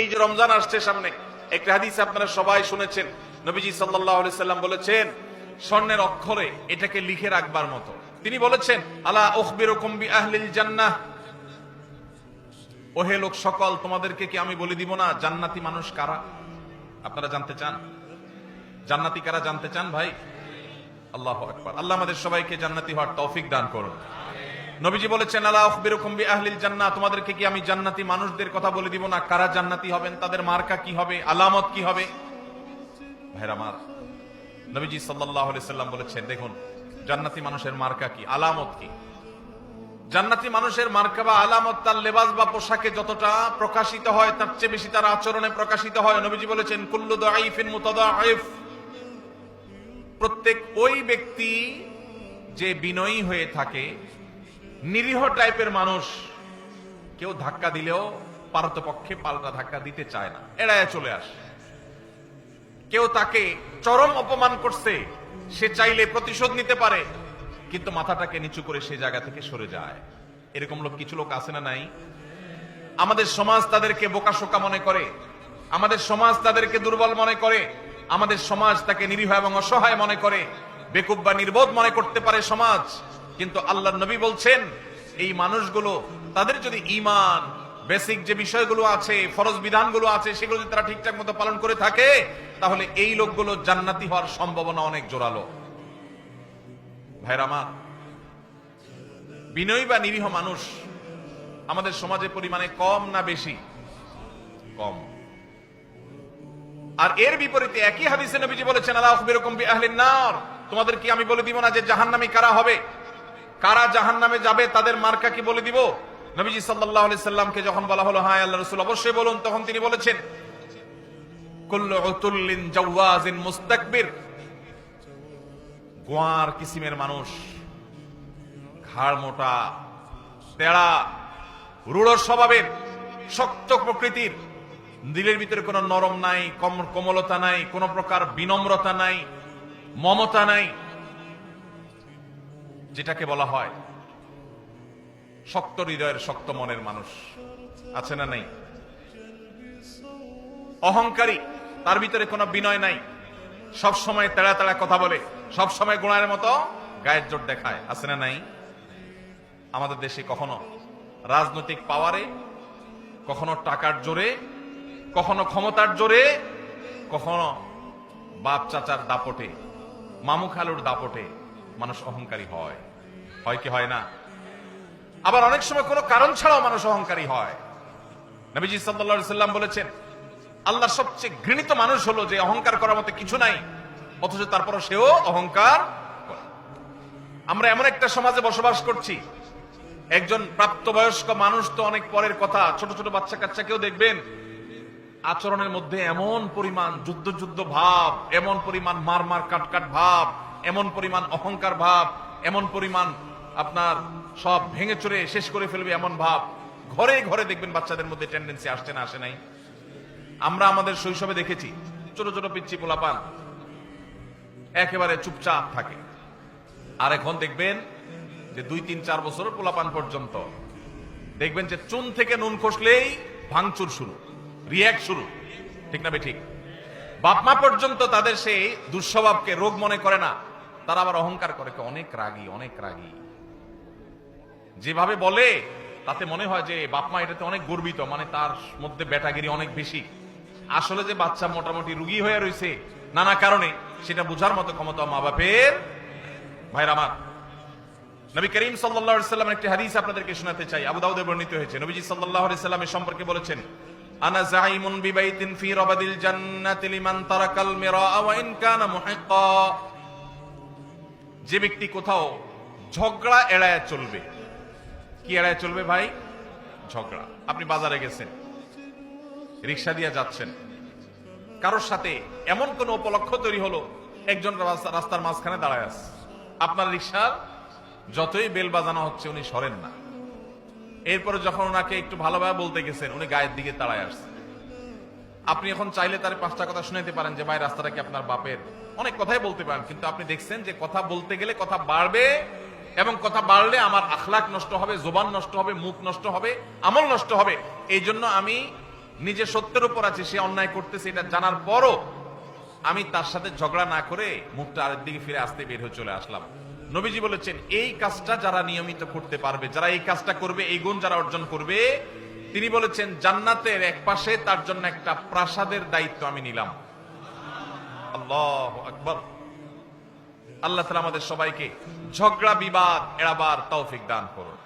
এই যে রমজান আসছে সামনে, একটা হাদিস আপনারা সবাই শুনেছেন। নবীজি আলাইহি সাল্লাম বলেছেন, স্বর্ণের অক্ষরে এটাকে লিখে রাখবার মতো। তিনি বলেছেন, আলা উখবিরুকুম বি আহলিল জান্নাহ। ওহে লোক সকল, তোমাদেরকে কি আমি বলে দিব না, জান্নাতি মানুষ কারা? আপনারা জানতে চান? জান্নাতি কারা জানতে চান ভাই? আল্লাহ আকবার। আল্লাহ আমাদের সবাইকে জান্নাতি হওয়ার তৌফিক দান করুন। নবীজি বলেছেন আল্লাহ আখবিরুকুম বি আহলিল জান্নাহ তোমাদেরকে কি আমি জান্নাতি মানুষদের কথা বলে দিব না? কারা জান্নাতি হবেন? তাদের মার্কা কি হবে? আলামত কি হবে? ভাইরা আমার, নবীজি আলাইহি সাল্লাম বলেছেন, দেখুন, জান্নাতি মানুষের মার্কা কি? আলামত কি? জান্নাতি মানুষের মার্কা বা আলামত তার লেবাস বা পোশাকে যতটা প্রকাশিত হয়, তার চেয়ে বেশি তার আচরণে প্রকাশিত হয়। নবীজি বলেছেন, কুল্লু দাইফিন মুতাদাইফ প্রত্যেক ওই ব্যক্তি যে বিনয়ী হয়ে থাকে নিরীহ টাইপের মানুষ। কেউ ধাক্কা দিলেও পারতপক্ষে পাল্টা ধাক্কা দিতে চায় না। এড়ায় চলে আসে। কেউ তাকে চরম অপমান করছে, সে চাইলে প্রতিশোধ নিতে পারে, কিন্তু মাথাটাকে নিচু করে সে জায়গা থেকে সরে যায়। এরকম লোক কিছু লোক আছে না নাই? আমাদের সমাজ তাদেরকে বোকাশোকা মনে করে, আমাদের সমাজ তাদেরকে দুর্বল মনে করে, আমাদের সমাজ তাকে নিরীহ এবং অসহায় মনে করে, বেকুব বা নির্বোধ মনে করতে পারে সমাজ। কিন্তু আল্লাহ নবী বলছেন, এই মানুষগুলো, তাদের যদি ইমান বেসিক যে বিষয়গুলো আছে, ফরজ বিধানগুলো আছে, সেগুলো যদি তারা ঠিকঠাক মতো পালন করে থাকে, তাহলে এই লোকগুলো জান্নাতি হওয়ার সম্ভাবনা অনেক জোরালো। ভাইরা আমার, বিনয়ী বা নিরীহ মানুষ আমাদের সমাজে পরিমাণে কম না বেশি? কম। আর এর বিপরীতে একই হাদিসে নবীজি বলেছেন, আল্লাহ আখবিরকুম বি আহলিন নার। তোমাদের কি আমি বলে দিব না যে জাহান্নামী কারা হবে? কারা জাহান্নামে যাবে তাদের মার্কা কি বলে দিব? নবীজি আলাইহি সাল্লামকে যখন বলা হলো হ্যাঁ আল্লাহ রসুল, অবশ্যই বলুন, তখন তিনি বলেছেন মুস্তাকবির। গোয়ার কিসিমের মানুষ, ঘাড় মোটা স্বভাবের, শক্ত প্রকৃতির। দিলের ভিতরে কোনো নরম নাই কম- কোমলতা নাই, কোনো প্রকার বিনম্রতা নাই, মমতা নাই। যেটাকে বলা হয় শক্ত হৃদয়ের শক্ত মনের মানুষ। আছে না নাই? অহংকারী, তার ভিতরে কোনো বিনয় নাই। সব সময় তেড়া তেড়া কথা বলে, সব সময় গোড়ার মতো গায়ের জোর দেখায়। আছে না নাই? আমাদের দেশে কখনো রাজনৈতিক পাওয়ারে, কখনো টাকার জোরে, কখনো ক্ষমতার জোরে, কখনো বাপ চাচার দাপটে মামু খালুর দাপটে মানুষ অহংকারী হয়। হয় কি হয় না? আবার অনেক সময় কোনো কারণ ছাড়াও মানুষ অহংকারী হয়। নবীজি সাল্লাল্লাহু সাল্লাম বলেছেন আল্লাহর সবচেয়ে ঘৃণিত মানুষ হলো যে অহংকার করার মতো কিছু নাই, অথচ তারপরও সেও অহংকার করে। আমরা এমন একটা সমাজে বসবাস করছি, একজন প্রাপ্তবয়স্ক মানুষ তো অনেক পরের কথা, ছোট ছোট বাচ্চা কাচ্চাকেও দেখবেন, আচরণের মধ্যে এমন পরিমাণ যুদ্ধ যুদ্ধ ভাব, এমন পরিমাণ মার মার কাট কাট ভাব এমন পরিমাণ অহংকার ভাব, এমন পরিমাণ আপনার সব ভেঙে চড়ে শেষ করে ফেলবে এমন ভাব। ঘরে ঘরে দেখবেন বাচ্চাদের মধ্যে টেন্ডেন্সি আসছে না, আসে নাই। আমরা আমাদের শৈশবে দেখেছি, ছোট ছোট পিচ্ছি পোলাপান একেবারে চুপচাপ থাকে। আর এখন দেখবেন যে দুই, তিন, চার বছর পোলাপান পর্যন্ত। দেখবেন যে চুন থেকে নুন খসলেই ভাঙচুর শুরু রিয়াক্ট শুরু। ঠিক না বে ঠিক? বাপমা পর্যন্ত তাদের সেই দুঃস্বভাবকে রোগ মনে করে না। তারা আবার অহংকার করে অনেক রাগী অনেক রাগী। যেভাবে বলে, তাতে মনে হয় যে বাপমা এটাতে অনেক গর্বিত মানে তার মধ্যে ব্যাটাগিরি অনেক বেশি। আসলে যে বাচ্চা মোটামুটি রুগী হয়ে রয়েছে নানা কারণে সেটা বোঝার মতো ক্ষমতা মা বাপের ভাইরা আমার। নবী করিম সাল্লামের একটি হাদিস আপনাদেরকে শোনাতে চাই, আবু দাউদে বর্ণিত হয়েছে। নবীজি সাল্লামের সম্পর্কে বলেছেন মুহিক্কা। যে ব্যক্তি কোথাও ঝগড়া এড়ায় চলবে। কি এড়ায় চলবে ভাই? ঝগড়া। আপনি বাজারে গেছেন, রিক্সা দিয়ে যাচ্ছেন। কারোর সাথে এমন কোন উপলক্ষ তৈরি হলো, একজন রাস্তা- রাস্তার মাঝখানে দাঁড়ায় আছে। আপনার রিক্সার যতই বেল বাজানো হচ্ছে, উনি সরেন না। এরপরে যখন ওনাকে একটু ভালোভাবে বলতে গেছেন, উনি গায়ের দিকে তাড়ায় আসছে। আপনি এখন চাইলে তার পাঁচটা কথা শুনাইতে পারেন যে, ভাই, রাস্তাটা কি আপনার বাপের? অনেক কথাই বলতে পারেন, কিন্তু আপনি দেখছেন যে কথা বলতে গেলে কথা বাড়বে এবং কথা বাড়লে আমার আখলাক নষ্ট হবে, জোবান নষ্ট হবে, মুখ নষ্ট হবে, আমল নষ্ট হবে। এই জন্য আমি নিজে সত্যের উপর আছে, সে অন্যায় করতেছে, এটা জানার পরও আমি তার সাথে ঝগড়া না করে মুখটা আরেক দিকে ফিরে আসতে বের হয়ে চলে আসলাম। নবীজি বলেছেন, এই কাজটা যারা নিয়মিত করতে পারবে, যারা এই কাজটা করবে, এই গুণ যারা অর্জন করবে তিনি বলেছেন, জান্নাতের এক পাশে তার জন্য একটা প্রাসাদের দায়িত্ব আমি নিলাম। আল্লাহ আকবর। আল্লাহ তালা আমাদের সবাইকে ঝগড়া, বিবাদ, এড়াবার তৌফিক দান করুন।